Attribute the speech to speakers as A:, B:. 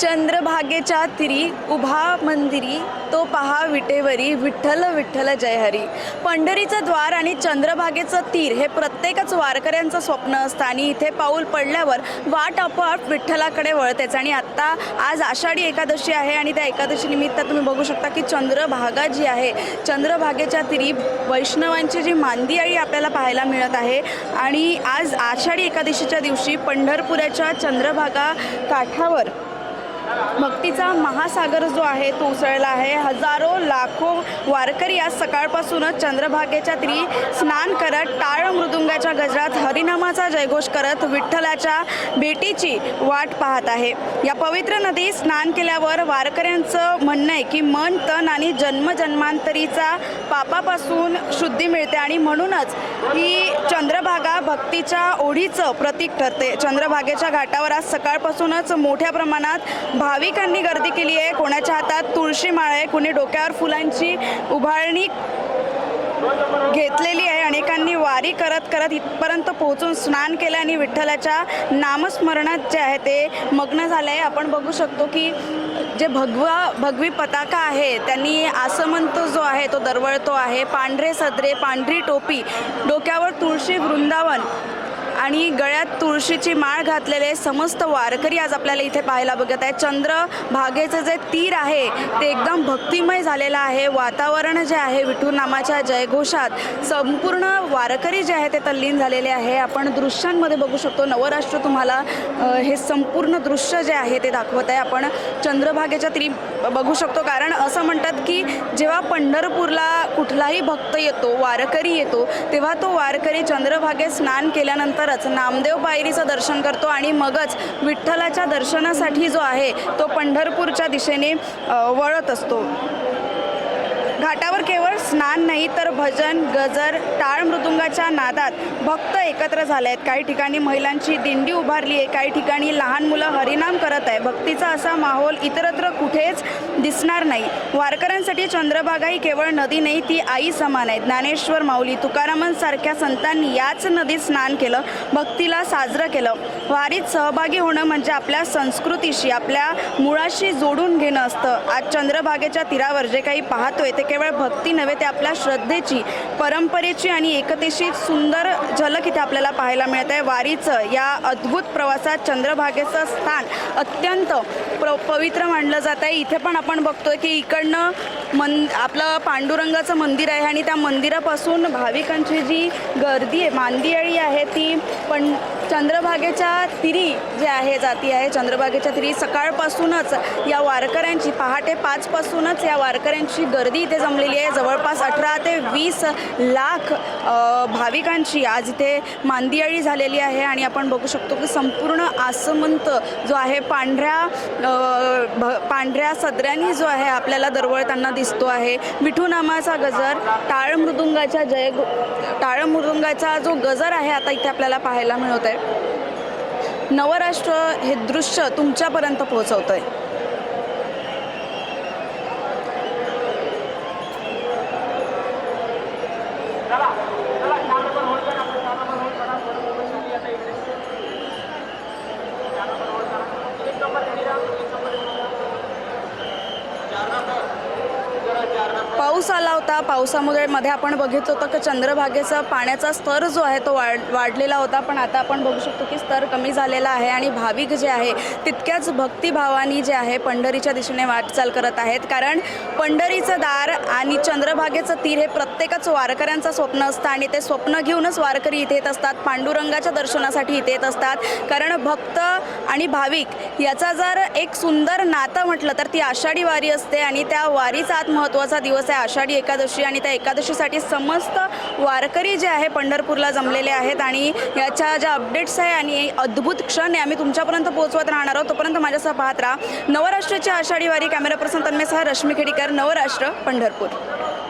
A: चंद्रभागेच्या तिरी उभा मंदिरी तो पहा विटेवरी विठ्ठल विठ्ठल जयहरी पंढरीचं द्वार आणि चंद्रभागेचं तीर हे प्रत्येकच वारकऱ्यांचं स्वप्न असतं आणि इथे पाऊल पडल्यावर वाट आपोआप विठ्ठलाकडे वळतेच. आणि आत्ता आज आषाढी एकादशी आहे आणि त्या एकादशी निमित्त तुम्ही बघू शकता की चंद्रभागा जी आहे चंद्रभागेच्या तिरी वैष्णवांची जी मांदी आई आपल्याला पाहायला मिळत आहे. आणि आज आषाढी एकादशीच्या दिवशी पंढरपुराच्या चंद्रभागा काठावर भक्तीचा महासागर जो आहे तो उसळला आहे. हजारो लाखो वारकरी आज सकाळपासूनच चंद्रभागेच्या त्री स्नान करत टाळ मृदुंगाच्या गजरात हरिनामाचा जयघोष करत विठ्ठलाच्या भेटीची वाट पाहत आहे. या पवित्र नदी स्नान केल्यावर वारकऱ्यांचं म्हणणं आहे की मन तन आणि जन्मजन्मांतरीचा पापापासून शुद्धी मिळते आणि म्हणूनच ही चंद्रभागा भक्तीच्या ओढीचं प्रतीक ठरते. चंद्रभागेच्या घाटावर आज सकाळपासूनच मोठ्या प्रमाणात भाविकांनी गर्दी केली आहे. कोणाच्या हातात तुळशी माळ आहे कुणी डोक्यावर फुलांची उभारणी घेतलेली आहे. अनेकांनी वारी करत करत इथपर्यंत पोहोचून स्नान केलं आणि विठ्ठलाच्या नामस्मरणात जे आहे ते मग्न झालं आहे आपण बघू शकतो की जे भगवा भगवी पताका आहे त्यांनी आसमंत जो आहे तो दरवळतो आहे. पांढरे सदरे पांढरी टोपी डोक्यावर तुळशी वृंदावन आणि गळ्यात तुळशीची माळ घातलेले समस्त वारकरी आज आपल्याला इथे पाहायला बघत आहे चंद्र भागेचं जे तीर आहे ते एकदम भक्तिमय झालेलं आहे. वातावरण जे आहे विठू नामाच्या जयघोषात संपूर्ण वारकरी जे आहे ते तल्लीन झालेले आहे. आपण दृश्यांमध्ये बघू शकतो नवराष्ट्र तुम्हाला हे संपूर्ण दृश्य जे आहे ते दाखवत आहे. आपण चंद्रभागेच्या त्री बघू शकतो कारण असं म्हणतात की जेव्हा पंढरपूरला कुठलाही भक्त येतो वारकरी येतो तेव्हा तो वारकरी चंद्रभागेत स्नान केल्यानंतर केल्यानंतरच नामदेव पायरीचं दर्शन करतो आणि मगच विठ्ठलाच्या दर्शनासाठी जो आहे तो पंढरपूरच्या दिशेने वळत असतो. घाटावर केवळ स्नान नाही तर भजन गजर टाळ मृदुंगाच्या नादात भक्त एकत्र झाले आहेत काही ठिकाणी महिलांची दिंडी उभारली आहे काही ठिकाणी लहान मुलं हरिनाम करत आहे भक्तीचा असा माहोल इतरत्र कुठेच दिसणार नाही. वारकऱ्यांसाठी चंद्रभागा ही केवळ नदी नाही ती आई समान आहे. ज्ञानेश्वर माऊली तुकारामांसारख्या संतांनी याच नदीत स्नान केलं भक्तीला साजरं केलं. वारीत सहभागी होणं म्हणजे आपल्या संस्कृतीशी आपल्या मुळाशी जोडून घेणं असतं. आज चंद्रभागेच्या तीरावर जे काही पाहतोय ते केवळ भक्ती नव्हे ते आपल्या श्रद्धेची परंपरेची आणि एकतेशी सुंदर झलक इथे आपल्याला पाहायला मिळत आहे. वारीचं या अद्भुत प्रवासात चंद्रभागेचं स्थान अत्यंत प्र पवित्र मानलं जात आहे. इथे पण आपण बघतोय की इकडनं मन आपलं पांडुरंगाचं मंदिर आहे आणि त्या मंदिरापासून भाविकांची जी गर्दी आहे मांदियाळी आहे ती पण चंद्रभागेच्या तिरी जे आहे जाती आहे चंद्रभागेच्या तिरी सकाळपासूनच या वारकऱ्यांची पहाटे पाचपासूनच या वारकऱ्यांची गर्दी इथे जमलेली आहे. जवळपास अठरा ते वीस लाख भाविकांची आज इथे मांदियाळी झालेली आहे आणि आपण बघू शकतो की संपूर्ण आसमंत जो आहे पांढऱ्या भ पांढऱ्या सदऱ्यांनी जो आहे आपल्याला दरवळताना दिसतो आहे. विठू नामाचा गजर टाळ मृदुंगाच्या जय टाळ मृदुंगाचा जो गजर आहे आता इथे आपल्याला पाहायला मिळत आहे नवराष्ट्र हे दृश्य तुमच्यापर्यंत पोहोचवतं आहे पाऊस आला होता. पावसामुळे मध्ये आपण बघितलं होतं की चंद्रभागेचा पाण्याचा स्तर जो आहे तो वाढ वाढलेला होता. पण आता आपण बघू शकतो की स्तर कमी झालेला आहे आणि भाविक जे आहे तितक्याच भक्तिभावानी जे आहे पंढरीच्या दिशेने वाटचाल करत आहेत. कारण पंढरीचं दार आणि चंद्रभागेचं तीर हे प्रत्येकच वारकऱ्यांचं स्वप्न असतं आणि ते स्वप्न घेऊनच वारकरी इथे येत असतात. पांडुरंगाच्या दर्शनासाठी इथे येत असतात. कारण भक्त आणि भाविक याचा जर एक सुंदर नातं म्हटलं तर ती आषाढी वारी असते आणि त्या वारीचा आत महत्त्वाचा दिवस आहे. आषाढी एकादशी आणि त्या एकादशीसाठी समस्त वारकरी जे आहे पंढरपूरला जमलेले आहेत आणि याच्या ज्या अपडेट्स आहे आणि अद्भुत क्षण आहे आम्ही तुमच्यापर्यंत पोहोचवत राहणार आहोत. तोपर्यंत माझ्यासह पाहत राहा. नवराष्ट्राची आषाढी वारी कॅमेरा पर्सन तन्मेसह रश्मी खेडीकर नवराष्ट्र पंढरपूर.